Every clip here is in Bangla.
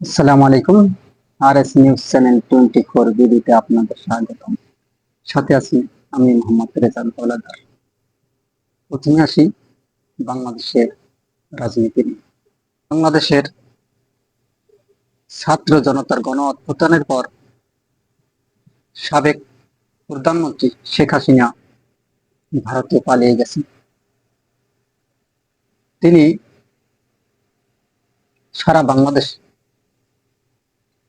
আসসালামু আলাইকুম। R S news channel twenty four বিডিতে আপনাদের স্বাগতম। সাথে আছি আমি মোহাম্মদ রেজাল হলাদার প্রথমে আসি বাংলাদেশের রাজনীতি নিয়ে। বাংলাদেশের ছাত্র জনতার গণ অভ্যুত্থানের পর সাবেক প্রধানমন্ত্রী শেখ হাসিনা ভারতে পালিয়ে গেছেন। তিনি সারা বাংলাদেশ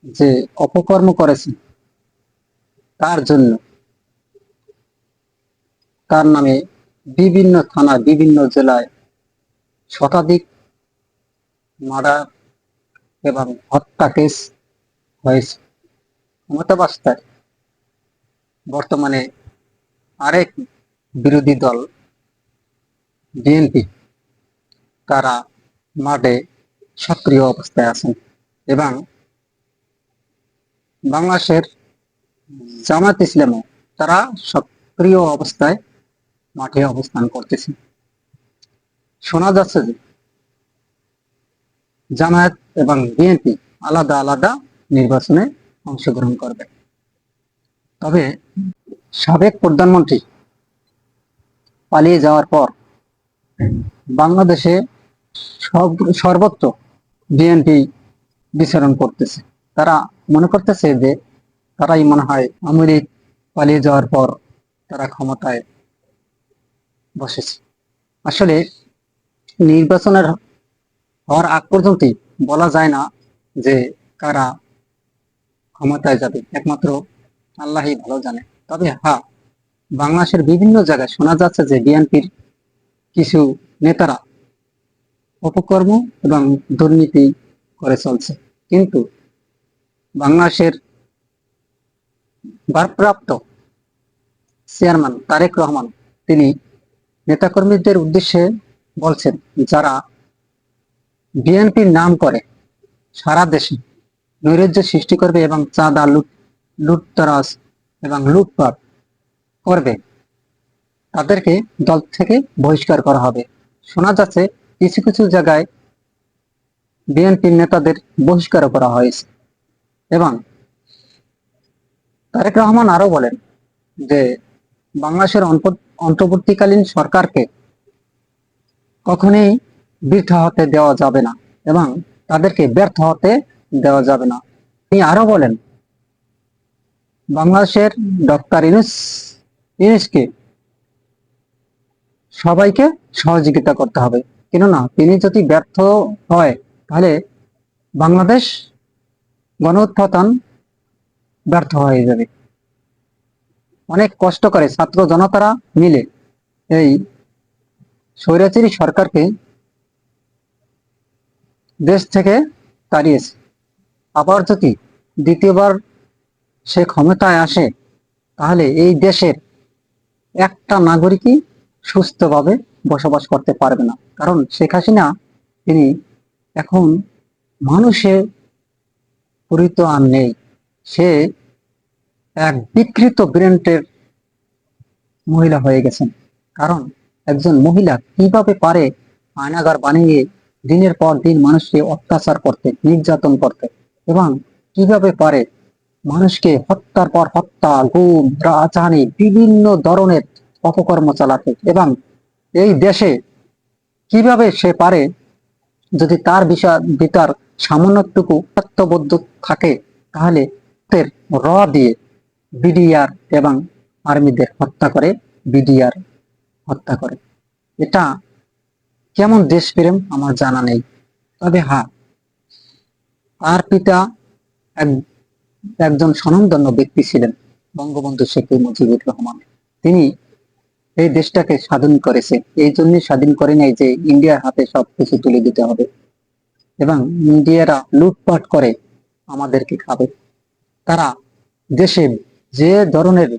যে অপকর্ম করেছে, তার জন্য তার নামে বিভিন্ন থানা বিভিন্ন জেলায় শতাধিক মার্ডার এবং হত্যা কেস হয়েছে। ক্ষমতাবাস্তায় বর্তমানে আরেক বিরোধী দল বিএনপি তারা মাঠে সক্রিয় অবস্থায় আছেন এবং বাংলাদেশের জামাত ইসলামও তারা সক্রিয় অবস্থায় মাঠে অবস্থান করতেছে। শোনা যাচ্ছে যে জামায়াত এবং বিএনপি আলাদা আলাদা নির্বাচনে অংশগ্রহণ করবে। তবে সাবেক প্রধানমন্ত্রী পালিয়ে যাওয়ার পর বাংলাদেশে সর্বত্র বিএনপি বিচরণ করতেছে। তারা মনে করতেছে যে তারাই মনে হয় আমেরিক পালিয়ে যাওয়ার পর তারা ক্ষমতায় বসেছে। আসলে নির্বাচনের হওয়ার আগ পর্যন্তই বলা যায় না যে কারা ক্ষমতায় যাবে। একমাত্র আল্লাহই ভালো জানে। তবে হ্যাঁ বাংলাদেশের বিভিন্ন জায়গায় শোনা যাচ্ছে যে বিএনপির কিছু নেতারা অপকর্ম এবং দুর্নীতি করে চলছে। কিন্তু বাংলাদেশের ভারপ্রাপ্ত চেয়ারম্যান তারেক রহমান, তিনি নেতাকর্মীদের উদ্দেশ্যে বলছেন যারা বিএনপির নাম করে সারা দেশে নৈরাজ্য সৃষ্টি করবে এবং চাঁদা লুট, লুটতরাজ এবং লুটপাট করবে, তাদেরকে দল থেকে বহিষ্কার করা হবে। শোনা যাচ্ছে কিছু কিছু জায়গায় বিএনপির নেতাদের বহিষ্কার করা হয়েছে। এবং তারেক রহমান আরও বলেন যে বাংলাদেশের অন্ত- অন্তর্বর্তীকালীন সরকারকে কখনোই বৃথা হতে দেওয়া যাবে না এবং তাদেরকে ব্যর্থ হতে দেওয়া যাবে না। তিনি আরও বলেন, বাংলাদেশের ডক্টর ইনুস ইনুসকে সবাইকে সহযোগিতা করতে হবে। কেননা তিনি যদি ব্যর্থ হয়, তাহলে বাংলাদেশ গণ উত্থান ব্যর্থ হয়ে যাবে। অনেক কষ্ট করে ছাত্র জনতারা মিলে এই স্বৈরাচারী সরকারকে দেশ থেকে তাড়িয়েছে। আবার যদি দ্বিতীয়বার সে ক্ষমতায় আসে, তাহলে এই দেশের একটা নাগরিকই সুস্থভাবে বসবাস করতে পারবে না। কারণ শেখ হাসিনা, তিনি এখন পরিত আর নেই। সে এক বিকৃত ব্রেন্টের মহিলা হয়ে গেছেন। কারণ একজন মহিলা কীভাবে পারে আয়নাগার বানিয়ে দিনের পর দিন মানুষকে অত্যাচার করতে, নির্যাতন করতে এবং কীভাবে পারে মানুষকে হত্যার পর হত্যা, গুম, রাজহানি, বিভিন্ন ধরনের অপকর্ম চালাতে এবং এই দেশে কীভাবে সে পারে যদি তার বিষয় ভিতর সামান্যটুকু সত্যবোধ থাকে, তাহলে র দিয়ে বিডিআর এবং আর্মিদের হত্যা করে বিডিআর হত্যা করে। এটা কেমন দেশপ্রেম আমার জানা নেই। তবে হ্যাঁ তার পিতা এক- একজন স্বনামধন্য ব্যক্তি ছিলেন, বঙ্গবন্ধু শেখ মুজিবুর রহমান। তিনি এই দেশটাকে স্বাধীন করেছে। এই জন্য স্বাধীন করে নাই যে ইন্ডিয়ার হাতে সবকিছু তুলে দিতে হবে। এবং মিডিয়ারা লুটপাট করে আমাদেরকে খাবে। তারা দেশে যে ধরনের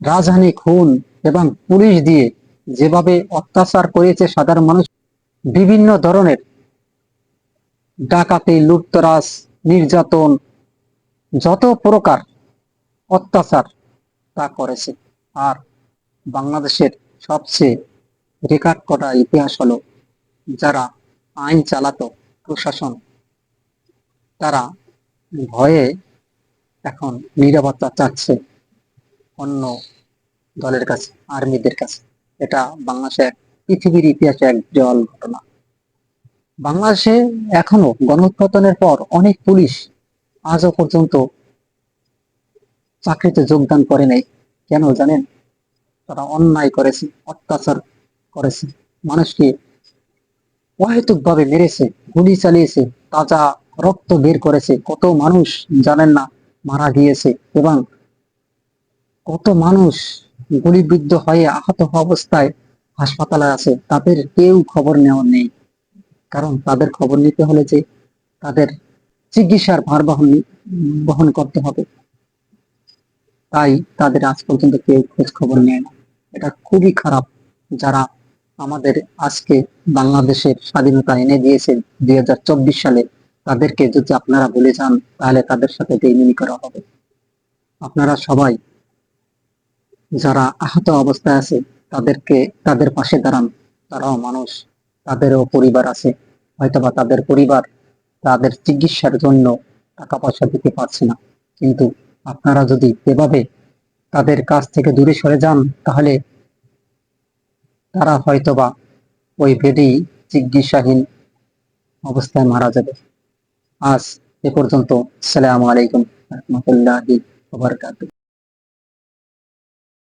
রাজধানী, খুন এবং পুলিশ দিয়ে যেভাবে অত্যাচার করেছে সাধারণ মানুষ, বিভিন্ন ধরনের ডাকাতি লুপ্তরাজ নির্যাতন, যত প্রকার অত্যাচার তা করেছে। আর বাংলাদেশের সবচেয়ে রেকর্ড করা ইতিহাস হলো, যারা আইন চালাতো প্রশাসন, তারা ভয়ে এখন নিরাপত্তা চাচ্ছে অন্য দলের কাছে, আর্মিদের কাছে। এটা বাংলাদেশে এক, পৃথিবীর ইতিহাসে এক জল ঘটনা। বাংলাদেশে এখনও গণউৎপাদনের পর অনেক পুলিশ আজও পর্যন্ত চাকরিতে যোগদান করে নাই। কেন জানেন? তারা অন্যায় করেছে, অত্যাচার করেছে। মানুষকে অহেতুক ভাবে মেরেছে, গুলি চালিয়েছে, তাজা রক্ত বের করেছে। কত মানুষ জানেন না মারা গিয়েছে এবং কত মানুষ গুলিবিদ্ধ হয়ে আহত অবস্থায় হাসপাতালে আছে। তাদের কেউ খবর নেওয়ার নেই। কারণ তাদের খবর নিতে হলে যে তাদের চিকিৎসার ভার বহন বহন করতে হবে। তাই তাদের আজ পর্যন্ত কেউ খোঁজ খবর নেয় না। এটা খুবই খারাপ। যারা আমাদের আজকে বাংলাদেশের স্বাধীনতা এনে দিয়েছে দুই হাজার চব্বিশ সালে, তাদেরকে যদি আপনারা ভুলে যান, তাহলে তাদের সাথে বেইমানি করা হবে। আপনারা সবাই যারা আহত অবস্থায় আছে, তাদেরকে, তাদের পাশে দাঁড়ান। তারাও মানুষ, তাদেরও পরিবার আছে। হয়তোবা তাদের পরিবার তাদের চিকিৎসার জন্য টাকা পয়সা দিতে পারছে না। কিন্তু আপনারা যদি এভাবে তাদের কাছ থেকে দূরে সরে যান, তাহলে তারা হয়তোবা ওই বেডেই চিকিৎসাহীন অবস্থায় মারা যাবে। আজ এ পর্যন্ত সালাম আলাইকুম রহমতুল্লাহি